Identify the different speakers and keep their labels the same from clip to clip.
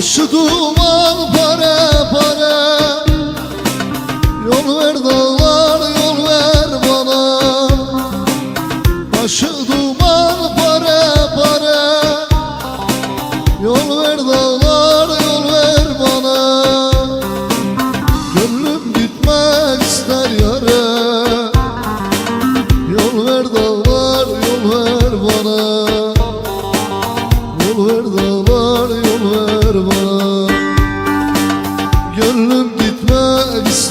Speaker 1: Başı duman pare pare. Yol ver dağlar yol ver bana. Başı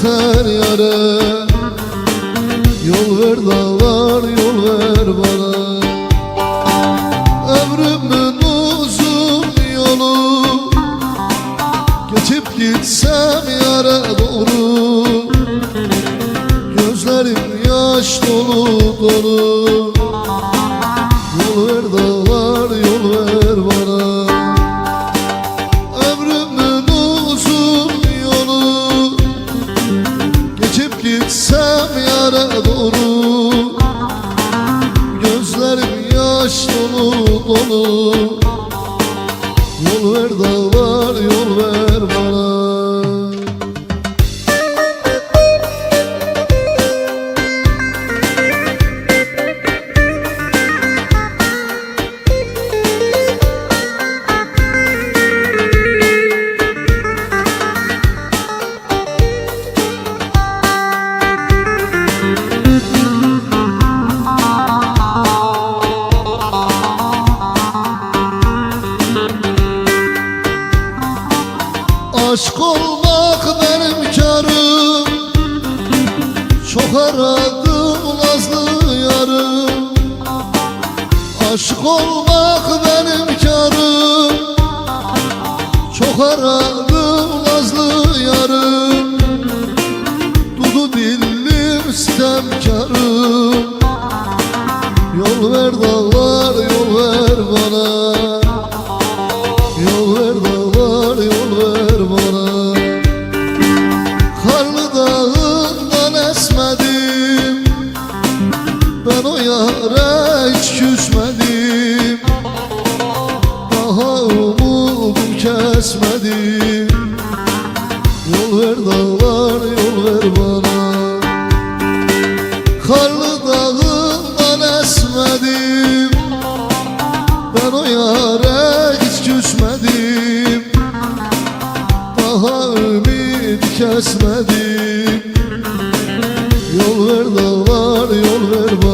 Speaker 1: gitmek ister yere Yol ver dağlar yol ver bana. Ömrümün uzun yolu. Geçip gitsem yere doğru. Gözlerim yaş dolu dolu gitsem yere doğru. Gözlerim yaş dolu dolu. Yol ver dağlar Aşk olmak benim karım. Çok aradım nazlı yarım. Aşk olmak benim karım. Çok aradım nazlı yarım Yol ver dağlar yol ver bana. Karlı dağından esmedim. Ben o yare hiç küsmedim. Daha ümit kesmedim. Yol ver dağlar yol ver bana.